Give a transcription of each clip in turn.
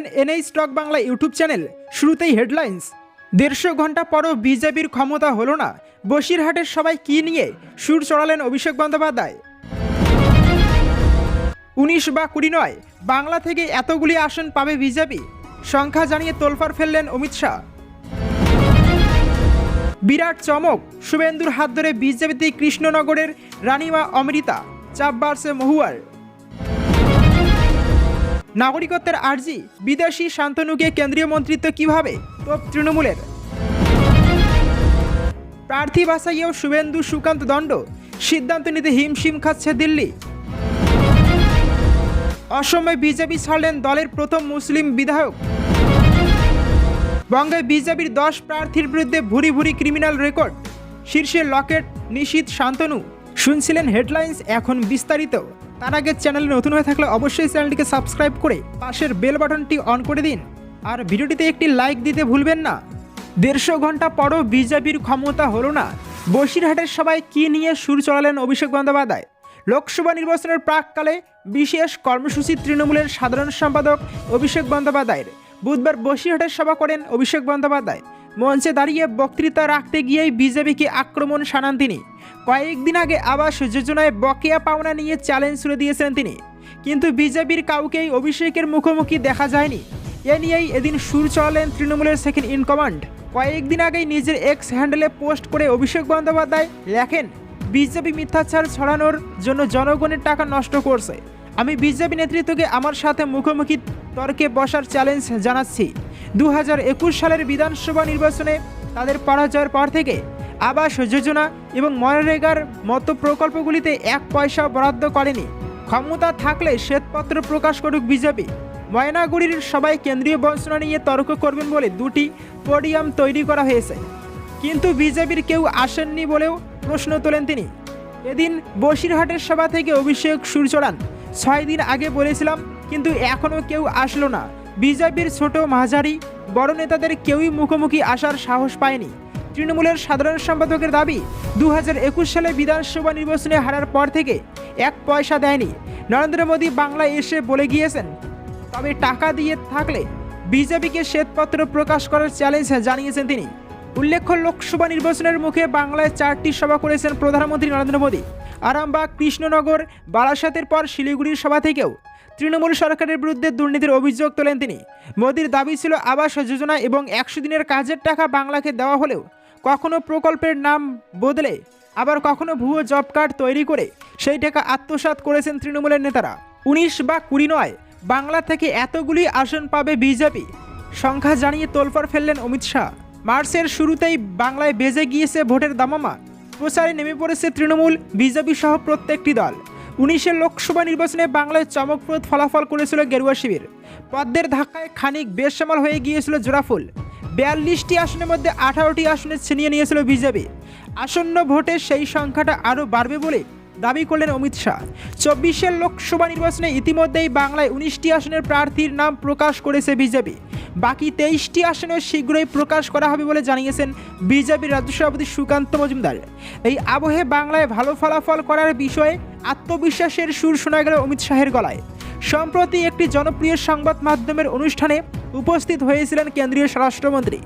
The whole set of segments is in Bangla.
দেখছেন NI stock Bangla YouTube channel, শুরুতেই হেডলাইন্স। দেড়শো ঘণ্টা পরও বিজেপির ক্ষমতা হলো না। বসিরহাটের সবাই কি নিয়ে সুর চড়ালেন অভিষেক বন্দ্যোপাধ্যায়? উনিশ বা কুড়ি নয়, বাংলা থেকে এতগুলি আসন পাবে বিজেপি? সংখ্যা জানিয়ে তোলফার ফেললেন অমিত শাহ। বিরাট চমক, শুভেন্দুর হাত ধরে বিজেপিতে কৃষ্ণনগরের রানিমা অমৃতা, চাপ বাড়ছে মহুয়ার। নাগরিকত্বের আর্জি, বিদেশি শান্তনুকে কেন্দ্রীয় মন্ত্রিত্ব কীভাবে? তোপ তৃণমূলের। প্রার্থী বাছাইয়েও শুভেন্দু সুকান্ত দণ্ড, সিদ্ধান্ত নিতে হিমশিম খাচ্ছে দিল্লি। অসমে বিজেপি ছাড়লেন দলের প্রথম মুসলিম বিধায়ক। বঙ্গে বিজেপির দশ প্রার্থীর বিরুদ্ধে ভুরি ভুরি ক্রিমিনাল রেকর্ড, শীর্ষে লকেট নিশীত শান্তনু। শুনছিলেন হেডলাইন্স, এখন বিস্তারিত। তার আগে চ্যানেলে নতুন হয়ে থাকলে অবশ্যই চ্যানেলটিকে সাবস্ক্রাইব করে পাশের বেল বাটনটি অন করে দিন। আর ভিডিওটিতে একটি লাইক দিতে ভুলবেন না। দেড়শো ঘণ্টা পরও বিজেপির ক্ষমতা হলো না। বসিরহাটের সবাই কি নিয়ে সুর চড়ালেন অভিষেক বন্দ্যোপাধ্যায়? লোকসভা নির্বাচনের প্রাককালে বিশেষ কর্মসূচি তৃণমূলের সাধারণ সম্পাদক অভিষেক বন্দ্যোপাধ্যায়ের। বুধবার বসিরহাটের সভা করেন অভিষেক বন্দ্যোপাধ্যায়। মঞ্চে দাঁড়িয়ে বক্তৃতা রাখতে গিয়েই বিজেপিকে আক্রমণ শানান তিনি। কয়েকদিন আগে আবাস যোজনায় বকেয়া পাওনা নিয়ে চ্যালেঞ্জ ছুড়ে দিয়েছিলেন তিনি। কিন্তু বিজেপির কাউকেই অভিষেকের মুখোমুখি দেখা যায়নি। এ নিয়েই এদিন সুর চড়ালেন তৃণমূলের সেকেন্ড ইন কমান্ড কয়েকদিন আগেই নিজের এক্স হ্যান্ডেলে পোস্ট করে অভিষেক বন্দ্যোপাধ্যায় লেখেন, বিজেপি মিথ্যাচার ছড়ানোর জন্য জনগণের টাকা নষ্ট করছে। আমি বিজেপি নেতৃত্বকে আমার সাথে মুখোমুখি তর্কে বসার চ্যালেঞ্জ জানাচ্ছি। দু হাজার একুশ সালের বিধানসভা নির্বাচনে তাদের পরাজয়ের পর থেকে আবাস যোজনা এবং মনরেগার মতো প্রকল্পগুলিতে এক পয়সা বরাদ্দ করেনি। ক্ষমতা থাকলে শ্বেতপত্র প্রকাশ করুক বিজেপি। ময়নাগুড়ির সবাই কেন্দ্রীয় বঞ্চনা নিয়ে তর্ক করবেন বলে দুটি পোডিয়াম তৈরি করা হয়েছে। কিন্তু বিজেপির কেউ আসেননি বলেও প্রশ্ন তোলেন তিনি। এদিন বসিরহাটের সভা থেকে অভিষেক সুর চড়ান ছয় দিন আগে বলেছিলাম, কিন্তু এখনও কেউ আসলো না। বিজেপির ছোট মাঝারি বড় নেতাদের কেউই মুখোমুখি আসার সাহস পায়নি। তৃণমূলের সাধারণ সম্পাদকের দাবি দু হাজার একুশ সালে বিধানসভা নির্বাচনে হারার পর থেকে এক পয়সা দেয়নি। নরেন্দ্র মোদী বাংলায় এসে বলে গিয়েছেন, তবে টাকা দিয়ে থাকলে বিজেপিকে শ্বেতপত্র প্রকাশ করার চ্যালেঞ্জ জানিয়েছেন তিনি। উল্লেখ্য, লোকসভা নির্বাচনের মুখে বাংলায় চারটি সভা করেছেন প্রধানমন্ত্রী নরেন্দ্র মোদী। আরামবাগ, কৃষ্ণনগর, বারাসাতের পর শিলিগুড়ির সভা থেকেও তৃণমূল সরকারের বিরুদ্ধে দুর্নীতির অভিযোগ তোলেন তিনি। মোদীর দাবি ছিল আবাস যোজনা এবং একশো দিনের কাজের টাকা বাংলাকে দেওয়া হলেও কখনো প্রকল্পের নাম বদলে, আবার কখনো ভুয়ো জব কার্ড তৈরি করে সেই টাকা আত্মসাৎ করেছেন তৃণমূলের নেতারা। উনিশ বা কুড়ি নয়, বাংলা থেকে এতগুলি আসন পাবে বিজেপি। সংখ্যা জানিয়ে তোলফার ফেললেন অমিত শাহ। মার্চের শুরুতেই বাংলায় বেজে গিয়েছে ভোটের দামামা। প্রচারে নেমে পড়েছে তৃণমূল, বিজেপি সহ প্রত্যেকটি দল। উনিশের লোকসভা নির্বাচনে বাংলায় চমকপ্রদ ফলাফল করেছিল গেরুয়া শিবির। পদ্মের ধাক্কায় খানিক বেসামাল হয়ে গিয়েছিল জোড়াফুল। বিয়াল্লিশটি আসনের মধ্যে আঠারোটি আসনে ছিনিয়ে নিয়েছিল বিজেপি। আসন্ন ভোটে সেই সংখ্যাটা আরও বাড়বে বলে দাবি করলেন অমিত শাহ। চব্বিশের লোকসভা নির্বাচনে ইতিমধ্যেই বাংলায় উনিশটি আসনের প্রার্থীর নাম প্রকাশ করেছে বিজেপি। বাকি তেইশটি আসনে শীঘ্রই প্রকাশ করা হবে বলে জানিয়েছেন বিজেপির রাজ্য সভাপতি সুকান্ত মজুমদার। এই আবহে বাংলায় ভালো ফলাফল করার বিষয়ে আত্মবিশ্বাসের সুর শোনা গেল অমিত শাহের গলায়। সম্প্রতি একটি জনপ্রিয় সংবাদ মাধ্যমের অনুষ্ঠানে উপস্থিত হয়েছিলেন কেন্দ্রীয় স্বরাষ্ট্রমন্ত্রী।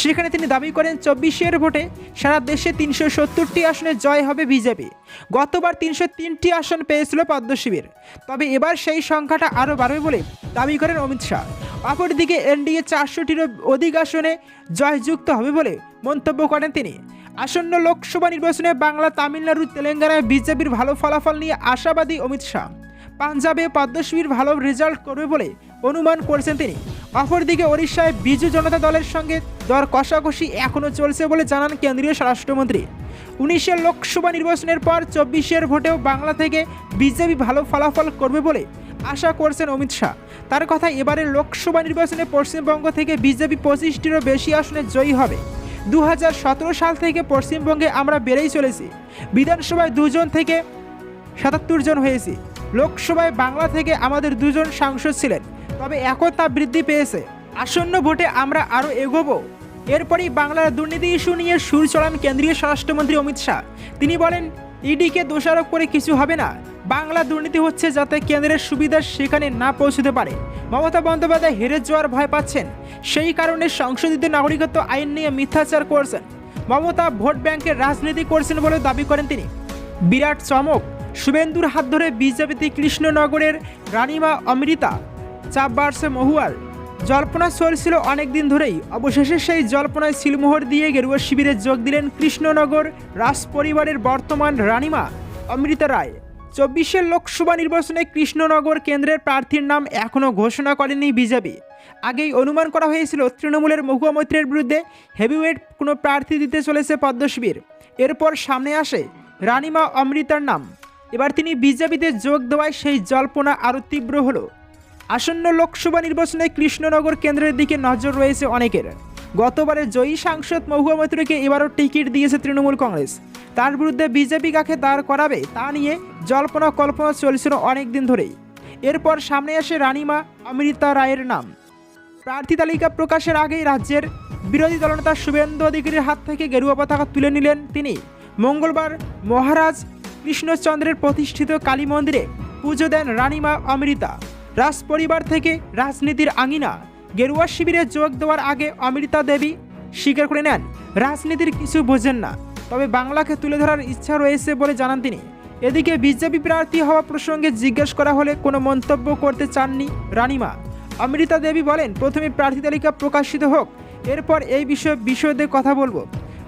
সেখানে তিনি দাবি করেন, চব্বিশের ভোটে সারা দেশে তিনশো সত্তরটি আসনে জয় হবে বিজেপি। গতবার তিনশো তিনটি আসন পেয়েছিল পদ্মশিবির তবে এবার সেই সংখ্যাটা আরও বাড়বে বলে দাবি করেন অমিত শাহ। অপরদিকে এনডিএ চারশোটিরও অধিক আসনে জয়যুক্ত হবে বলে মন্তব্য করেন তিনি। আসন্ন লোকসভা নির্বাচনে বাংলা, তামিলনাড়ু, তেলেঙ্গানায় বিজেপির ভালো ফলাফল নিয়ে আশাবাদী অমিত শাহ। পাঞ্জাবে পদ্মশিবির ভালো রেজাল্ট করবে বলে অনুমান করছেন তিনি। অপরদিকে ওড়িশায় বিজু জনতা দলের সঙ্গে দর কষাকষি এখনও চলছে বলে জানান কেন্দ্রীয় স্বরাষ্ট্রমন্ত্রী। উনিশের লোকসভা নির্বাচনের পর চব্বিশের ভোটেও বাংলা থেকে বিজেপি ভালো ফলাফল করবে বলে আশা করছেন অমিত শাহ। তার কথা এবারের লোকসভা নির্বাচনে পশ্চিমবঙ্গ থেকে বিজেপি পঁচিশটিরও বেশি আসনে জয়ী হবে। দু হাজার সতেরো সাল থেকে পশ্চিমবঙ্গে আমরা বেড়েই চলেছি। বিধানসভায় দুজন থেকে সাতাত্তর জন হয়েছি। লোকসভায় বাংলা থেকে আমাদের দুজন সাংসদ ছিলেন, তবে এখন তা বৃদ্ধি পেয়েছে। আসন্ন ভোটে আমরা আরও এগোবো। এরপরই বাংলার দুর্নীতি ইস্যু নিয়ে সুর চড়ান কেন্দ্রীয় স্বরাষ্ট্রমন্ত্রী অমিত শাহ। তিনি বলেন, ইডিকে দোষারোপ করে কিছু হবে না। বাংলা দুর্নীতি হচ্ছে যাতে কেন্দ্রের সুবিধা সেখানে না পৌঁছতে পারে। মমতা বন্দ্যোপাধ্যায় হেরে যাওয়ার ভয় পাচ্ছেন। সেই কারণে সংশোধিত নাগরিকত্ব আইন নিয়ে মিথ্যাচার করছেন। মমতা ভোট ব্যাংকের রাজনীতি করছেন বলে দাবি করেন তিনি। বিরাট চমক। শুভেন্দুর হাত ধরে বিজেপিতে কৃষ্ণনগরের রানীমা অমৃতা, চাপ বাড়ছে মহুয়ার। জল্পনা চলছিল অনেক দিন ধরেই। অবশেষে সেই জল্পনায় সিলমোহর দিয়ে গেরুয়া শিবিরে যোগ দিলেন কৃষ্ণনগর রাজ পরিবারের বর্তমান রানীমা অমৃতা রায়। চব্বিশের লোকসভা নির্বাচনে কৃষ্ণনগর কেন্দ্রের প্রার্থীর নাম এখনও ঘোষণা করেনি বিজেপি। আগেই অনুমান করা হয়েছিল, তৃণমূলের মহুয়া মৈত্রের বিরুদ্ধে হেভিওয়েট কোনো প্রার্থী দিতে চলেছে পদ্মশিবির। এরপর সামনে আসে রানীমা অমৃতার নাম। এবার তিনি বিজেপিতে যোগ দেওয়ায় সেই জল্পনা আরও তীব্র হলো। আসন্ন লোকসভা নির্বাচনে কৃষ্ণনগর কেন্দ্রের দিকে নজর রয়েছে অনেকের। গতবারে জয়ী সাংসদ মহুয়া মৈত্রীকে এবারও টিকিট দিয়েছে তৃণমূল কংগ্রেস। তার বিরুদ্ধে বিজেপি কাকে দাঁড় করাবে তা নিয়ে জল্পনা কল্পনা চলছিল অনেক দিন ধরেই। এরপর সামনে আসে রানিমা অমৃতা রায়ের নাম। প্রার্থী তালিকা প্রকাশের আগেই রাজ্যের বিরোধী দলনেতা শুভেন্দু অধিকারীর হাত থেকে গেরুয়া পতাকা তুলে নিলেন তিনি। মঙ্গলবার মহারাজ কৃষ্ণচন্দ্রের প্রতিষ্ঠিত কালী মন্দিরে পুজো দেন রানীমা অমৃতা। রাজ পরিবার থেকে রাজনীতির আঙিনা। গেরুয়া শিবিরে যোগ দেওয়ার আগে অমৃতা দেবী স্বীকার করে নেন, রাজনীতির কিছু বোঝেন না। তবে বাংলাকে তুলে ধরার ইচ্ছা রয়েছে বলে জানান তিনি। এদিকে বিজেপি প্রার্থী হওয়া প্রসঙ্গে জিজ্ঞেস করা হলে কোনো মন্তব্য করতে চাননি রানীমা। অমৃতা দেবী বলেন, প্রথমে প্রার্থী তালিকা প্রকাশিত হোক, এরপর এই বিষয়ে বিশদে কথা বলব।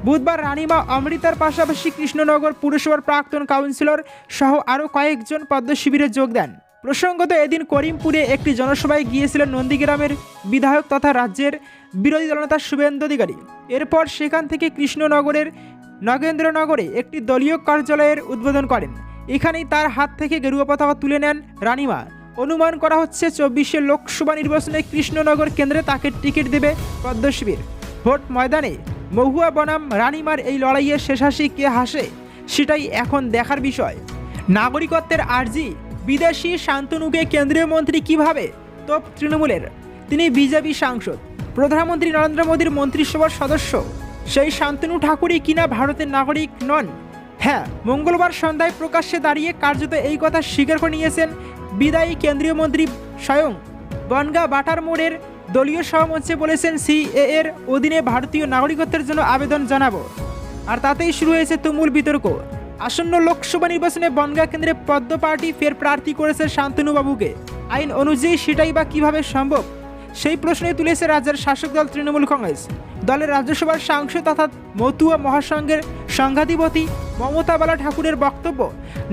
বুধবার রানীমা অমৃতার পাশাপাশি কৃষ্ণনগর পুরসভার প্রাক্তন কাউন্সিলর সহ আরও কয়েকজন পদ্ম শিবিরে যোগ দেন। প্রসঙ্গত এদিন করিমপুরে একটি জনসভায় গিয়েছিলেন নন্দীগ্রামের বিধায়ক তথা রাজ্যের বিরোধী দলনেতা শুভেন্দু অধিকারী। এরপর সেখান থেকে কৃষ্ণনগরের নগেন্দ্রনগরে একটি দলীয় কার্যালয়ের উদ্বোধন করেন। এখানেই তার হাত থেকে গেরুয়া পতাকা তুলে নেন রানীমা। অনুমান করা হচ্ছে চব্বিশে লোকসভা নির্বাচনে কৃষ্ণনগর কেন্দ্রে তাকে টিকিট দেবে পদ্মশিবির। ভোট ময়দানে মহুয়া বনাম রানিমার এই লড়াইয়ের শেষাশি কে হাসে, সেটাই এখন দেখার বিষয়। নাগরিকত্বের আর্জি, বিদেশি শান্তনুকে কেন্দ্রীয় মন্ত্রী কীভাবে? তোপ তৃণমূলের। তিনি বিজেপি সাংসদ, প্রধানমন্ত্রী নরেন্দ্র মোদীর মন্ত্রিসভার সদস্য। সেই শান্তনু ঠাকুরই কিনা ভারতের নাগরিক নন? হ্যাঁ মঙ্গলবার সন্ধ্যায় প্রকাশ্যে দাঁড়িয়ে কার্যত এই কথা স্বীকার করে নিয়েছেন বিদায়ী কেন্দ্রীয় মন্ত্রী স্বয়ং। বনগা বাটার মোড়ের দলীয় সভামঞ্চে বলেছেন সিএ এর অধীনে ভারতীয় নাগরিকত্বের জন্য আবেদন জানাব। আর তাতেই শুরু হয়েছে তুমুল বিতর্ক। আসন্ন লোকসভা নির্বাচনে বনগা কেন্দ্রে পদ্ম পার্টি ফের প্রার্থী করেছে শান্তনু বাবুকে আইন অনুযায়ী সেটাই বা কীভাবে সম্ভব? সেই প্রশ্নই তুলেছে রাজ্যের শাসক দল তৃণমূল কংগ্রেস। দলের রাজ্যসভার সাংসদ অর্থাৎ মতুয়া মহাসংঘের সংঘাধিপতি মমতা বালা ঠাকুরের বক্তব্য,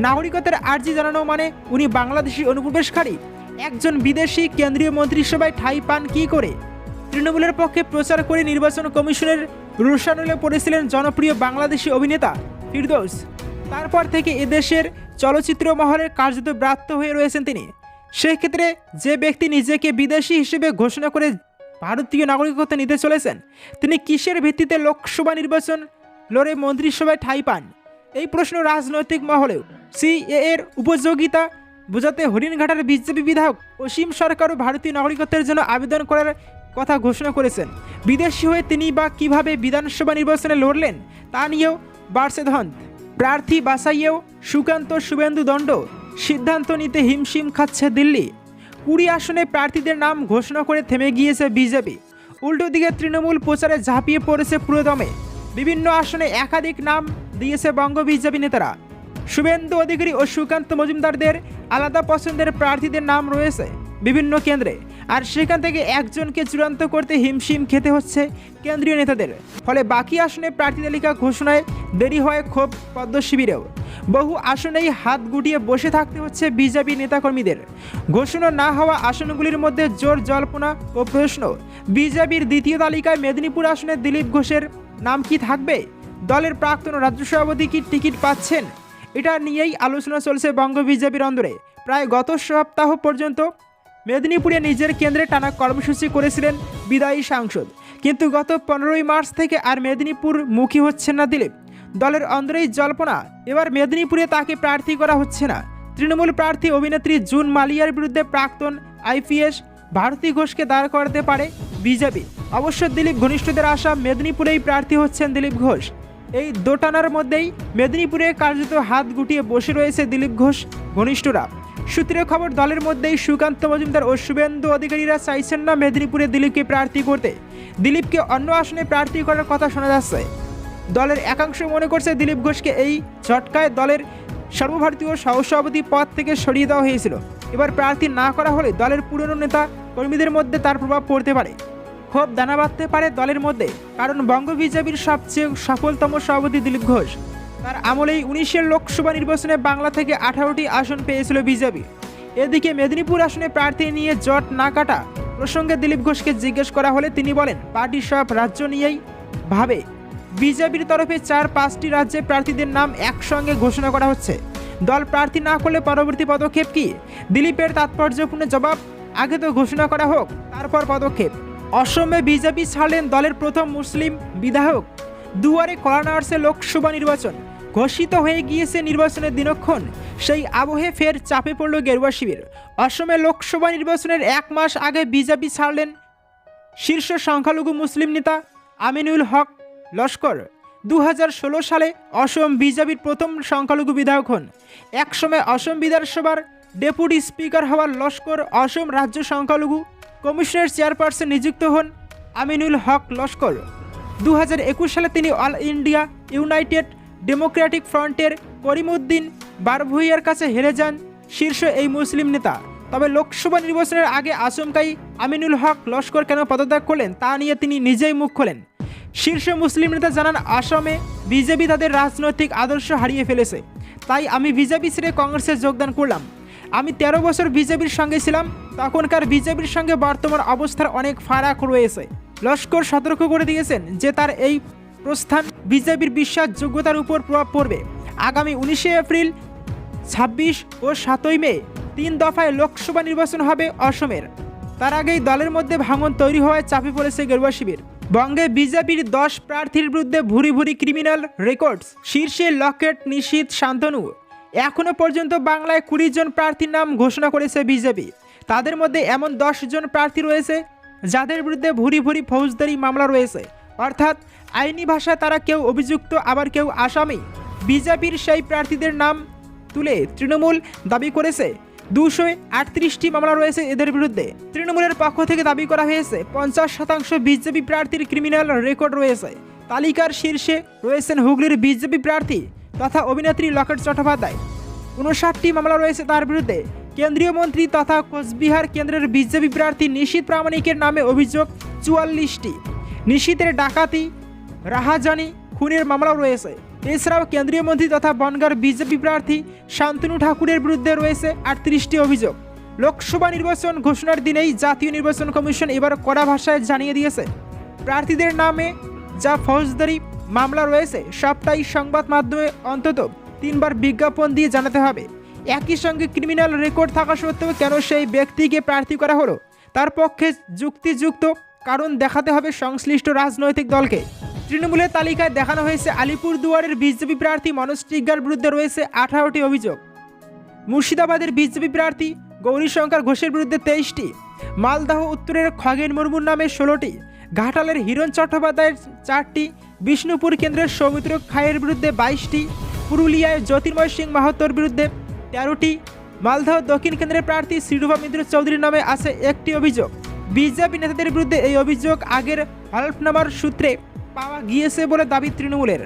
নাগরিকত্বের আর্জি জানানো মানে উনি বাংলাদেশি অনুপ্রবেশকারী। একজন বিদেশি কেন্দ্রীয় মন্ত্রিসভায় ঠাঁই পান কী করে? তৃণমূলের পক্ষে প্রচার করে নির্বাচন কমিশনের রোশানলে পড়েছিলেন জনপ্রিয় বাংলাদেশি অভিনেতা ফিরদৌস। তারপর থেকে এদেশের চলচ্চিত্র মহলের কার্যত ব্রাত্য হয়ে রয়েছেন তিনি। সেক্ষেত্রে যে ব্যক্তি নিজেকে বিদেশি হিসেবে ঘোষণা করে ভারতীয় নাগরিকত্ব নিতে চলেছেন, তিনি কিসের ভিত্তিতে লোকসভা নির্বাচন লড়ে মন্ত্রিসভায় ঠাঁই পান? এই প্রশ্ন রাজনৈতিক মহলেও সিএ এর উপযোগিতা বোঝাতে হরিণঘাটার বিজেপি বিধায়ক অসীম সরকারও ভারতীয় নাগরিকত্বের জন্য আবেদন করার কথা ঘোষণা করেছেন। বিদেশি হয়ে তিনি বা কীভাবে বিধানসভা নির্বাচনে লড়লেন, তা নিয়েও বাড়ছে ধন প্রার্থী বাসাইয়েও সুকান্ত শুভেন্দু দণ্ড। সিদ্ধান্ত নিতে হিমশিম খাচ্ছে দিল্লি। কুড়ি আসনে প্রার্থীদের নাম ঘোষণা করে থেমে গিয়েছে বিজেপি। উল্টো দিকে তৃণমূল প্রচারে ঝাঁপিয়ে পড়েছে পুরোদমে। বিভিন্ন আসনে একাধিক নাম দিয়েছে বঙ্গ বিজেপি নেতারা। শুভেন্দু অধিকারী ও সুকান্ত মজুমদারদের আলাদা পছন্দের প্রার্থীদের নাম রয়েছে বিভিন্ন কেন্দ্রে। আর সেখান থেকে একজনকে চূড়ান্ত করতে হিমশিম খেতে হচ্ছে কেন্দ্রীয় নেতাদের। ফলে বাকি আসনে প্রার্থী তালিকা ঘোষণায় দেরি হয় ক্ষোভ পদ্ম শিবিরেও। বহু আসনেই হাত গুটিয়ে বসে থাকতে হচ্ছে বিজেপি নেতাকর্মীদের। ঘোষণা না হওয়া আসনগুলির মধ্যে জোর জল্পনা ও প্রশ্ন। বিজেপির দ্বিতীয় তালিকায় মেদিনীপুর আসনে দিলীপ ঘোষের নাম কি থাকবে? দলের প্রাক্তন রাজ্য সভাপতি কি টিকিট পাচ্ছেন? এটা নিয়েই আলোচনা চলছে বঙ্গ বিজেপির অন্দরে প্রায় গত সপ্তাহ পর্যন্ত মেদিনীপুরে নিজের কেন্দ্রে টানা কর্মসূচি করেছিলেন বিদায়ী সাংসদ। কিন্তু গত পনেরোই মার্চ থেকে আর মেদিনীপুর মুখী হচ্ছেন না দিলীপ। দলের অন্দরেই জল্পনা, এবার মেদিনীপুরে তাকে প্রার্থী করা হচ্ছে না। তৃণমূল প্রার্থী অভিনেত্রী জুন মালিয়ার বিরুদ্ধে প্রাক্তন আইপিএস ভারতী ঘোষকে দাঁড় করাতে পারে বিজেপি। অবশ্য দিলীপ ঘনিষ্ঠদের আশা মেদিনীপুরেই প্রার্থী হচ্ছেন দিলীপ ঘোষ। এই দোটানার মধ্যেই মেদিনীপুরে কার্যত হাত গুটিয়ে বসে রয়েছে দিলীপ ঘোষ, ঘনিষ্ঠরা। সূত্রের খবর, দলের মধ্যেই সুকান্ত মজুমদার ও শুভেন্দু অধিকারীরা চাইছেন না মেদিনীপুরে দিলীপকে প্রার্থী করতে। দিলীপকে অন্য আসনে প্রার্থী করার কথা শোনা যাচ্ছে। দলের একাংশ মনে করছে দিলীপ ঘোষকে এই ঝটকায় দলের সর্বভারতীয় সহসভাপতি পদ থেকে সরিয়ে দেওয়া হয়েছিল। এবার প্রার্থী না করা হলে দলের পুরনো নেতা কর্মীদের মধ্যে তার প্রভাব পড়তে পারে। ক্ষোভ দানা বাঁধতে পারে দলের মধ্যে, কারণ বঙ্গ বিজেপির সবচেয়ে সফলতম সভাপতি দিলীপ ঘোষ। তার আমলেই উনিশের লোকসভা নির্বাচনে বাংলা থেকে আঠারোটি আসন পেয়েছিল বিজেপি। এদিকে মেদিনীপুর আসনে প্রার্থী নিয়ে জট না কাটা প্রসঙ্গে দিলীপ ঘোষকে জিজ্ঞেস করা হলে তিনি বলেন পার্টির সব রাজ্য নিয়েই ভাবে। বিজেপির তরফে চার পাঁচটি রাজ্যে প্রার্থীদের নাম একসঙ্গে ঘোষণা করা হচ্ছে। দল প্রার্থী না করলে পরবর্তী পদক্ষেপ কি? দিলীপের তাৎপর্যপূর্ণ জবাব, আগে তো ঘোষণা করা হোক, তারপর পদক্ষেপ। অসমে বিজেপি ছাড়লেন দলের প্রথম মুসলিম বিধায়ক। দুয়ারে কলানার্সে লোকসভা নির্বাচন। ঘোষিত হয়ে গিয়েছে নির্বাচনের দিনক্ষণ। সেই আবহে ফের চাপে পড়ল গেরুয়া শিবির। অসমে লোকসভা নির্বাচনের এক মাস আগে বিজেপি ছাড়লেন শীর্ষ সংখ্যালঘু মুসলিম নেতা আমিনুল হক লস্কর। দু হাজার ষোলো সালে অসম বিজেপির প্রথম সংখ্যালঘু বিধায়ক হন। একসময় অসম বিধানসভার ডেপুটি স্পিকার হওয়ার লস্কর অসম রাজ্য সংখ্যালঘু কমিশনের চেয়ারপারসন নিযুক্ত হন আমিনুল হক লস্কর। দু হাজার একুশ সালে তিনি অল ইন্ডিয়া ইউনাইটেড ডেমোক্রেটিক ফ্রন্টের করিমউদ্দিন বারভুইয়ার কাছে হেরে যান শীর্ষ এই মুসলিম নেতা। তবে লোকসভা নির্বাচনের আগে আচমকাই আমিনুল হক লস্কর কেন পদত্যাগ করলেন তা নিয়ে তিনি নিজেই মুখ খোলেন। শীর্ষ মুসলিম নেতা জানান, আসামে বিজেপি তাদের রাজনৈতিক আদর্শ হারিয়ে ফেলেছে। তাই আমি বিজেপি ছেড়ে কংগ্রেসে যোগদান করলাম। আমি তেরো বছর বিজেপির সঙ্গে ছিলাম, তখনকার বিজেপির সঙ্গে বর্তমান অবস্থার অনেক ফারাক রয়েছে। লস্কর সতর্ক করে দিয়েছেন যে তার এই প্রস্থান বিজেপির বিশ্বাসযোগ্যতার উপর প্রভাব পড়বে। আগামী উনিশে এপ্রিল, ছাব্বিশ ও সাতই মে তিন দফায় লোকসভা নির্বাচন হবে অসমের। তার আগেই দলের মধ্যে ভাঙন তৈরি হওয়ায় চাপে পড়েছে গেরুয়া শিবির। বঙ্গে বিজেপির দশ প্রার্থীর বিরুদ্ধে ভুরি ভুরি ক্রিমিনাল রেকর্ডস, শীর্ষে লকেট নিশীত শান্তনু। এখনও পর্যন্ত বাংলায় কুড়ি জন প্রার্থীর নাম ঘোষণা করেছে বিজেপি। তাদের মধ্যে এমন দশ জন প্রার্থী রয়েছে, যাদের বিরুদ্ধে ভুরি ভুরি ফৌজদারি মামলা রয়েছে। অর্থাৎ আইনি ভাষায় তারা কেউ অভিযুক্ত, আবার কেউ আসামি। বিজেপির সেই প্রার্থীদের নাম তুলে তৃণমূল দাবি করেছে। দুশো আটত্রিশটি মামলা রয়েছে এদের বিরুদ্ধে। তৃণমূলের পক্ষ থেকে দাবি করা হয়েছে, পঞ্চাশ শতাংশ বিজেপি প্রার্থীর ক্রিমিনাল রেকর্ড রয়েছে। তালিকার শীর্ষে রয়েছেন হুগলির বিজেপি প্রার্থী তথা অভিনেত্রী লকেট চট্টোপাধ্যায়। উনষাটটি মামলা রয়েছে তার বিরুদ্ধে। কেন্দ্রীয় মন্ত্রী তথা কোচবিহার কেন্দ্রের বিজেপি প্রার্থী নিশীত প্রামাণিকের নামে অভিযোগ চুয়াল্লিশটি। নিশীতের ডাকাতি, রাহাজানি, খুনের মামলাও রয়েছে। এছাড়াও কেন্দ্রীয় মন্ত্রী তথা বনগার বিজেপি প্রার্থী শান্তনু ঠাকুরের বিরুদ্ধে রয়েছে আটত্রিশটি অভিযোগ। লোকসভা নির্বাচন ঘোষণার দিনেই জাতীয় নির্বাচন কমিশন এবার কড়া ভাষায় জানিয়ে দিয়েছে। প্রার্থীদের নামে যা ফৌজদারি মামলা রয়েছে সবটাই সংবাদ মাধ্যমে অন্তত তিনবার বিজ্ঞাপন দিয়ে জানাতে হবে। একই সঙ্গে ক্রিমিনাল রেকর্ড থাকা সত্ত্বেও কেন সেই ব্যক্তিকে প্রার্থী করা হলো? তার পক্ষে যুক্তিযুক্ত কারণ দেখাতে হবে সংশ্লিষ্ট রাজনৈতিক দলকে। তৃণমূলের তালিকায় দেখানো হয়েছে আলিপুর দুয়ারের বিজেপি প্রার্থী মনোজ টিগ্গার বিরুদ্ধে রয়েছে আঠারোটি অভিযোগ। মুর্শিদাবাদের বিজেপি প্রার্থী গৌরীশঙ্কর ঘোষের বিরুদ্ধে তেইশটি। মালদাহ উত্তরের খগেন মুর্মুর নামে ষোলোটি। ঘাটালের হিরণ চট্টোপাধ্যায়ের চারটি, বিষ্ণুপুর কেন্দ্রের সৌমিত্র খায়ের বিরুদ্ধে বাইশটি, পুরুলিয়ায় জ্যোতির্ময় সিং মাহাতোর বিরুদ্ধে তেরোটি, মালদহ দক্ষিণ কেন্দ্রের প্রার্থী শ্রীরূপা মিত্র চৌধুরীর নামে আছে একটি অভিযোগ। বিজেপি নেতাদের বিরুদ্ধে এই অভিযোগ আগের হলফনামার সূত্রে পাওয়া গিয়েছে বলে দাবি তৃণমূলের।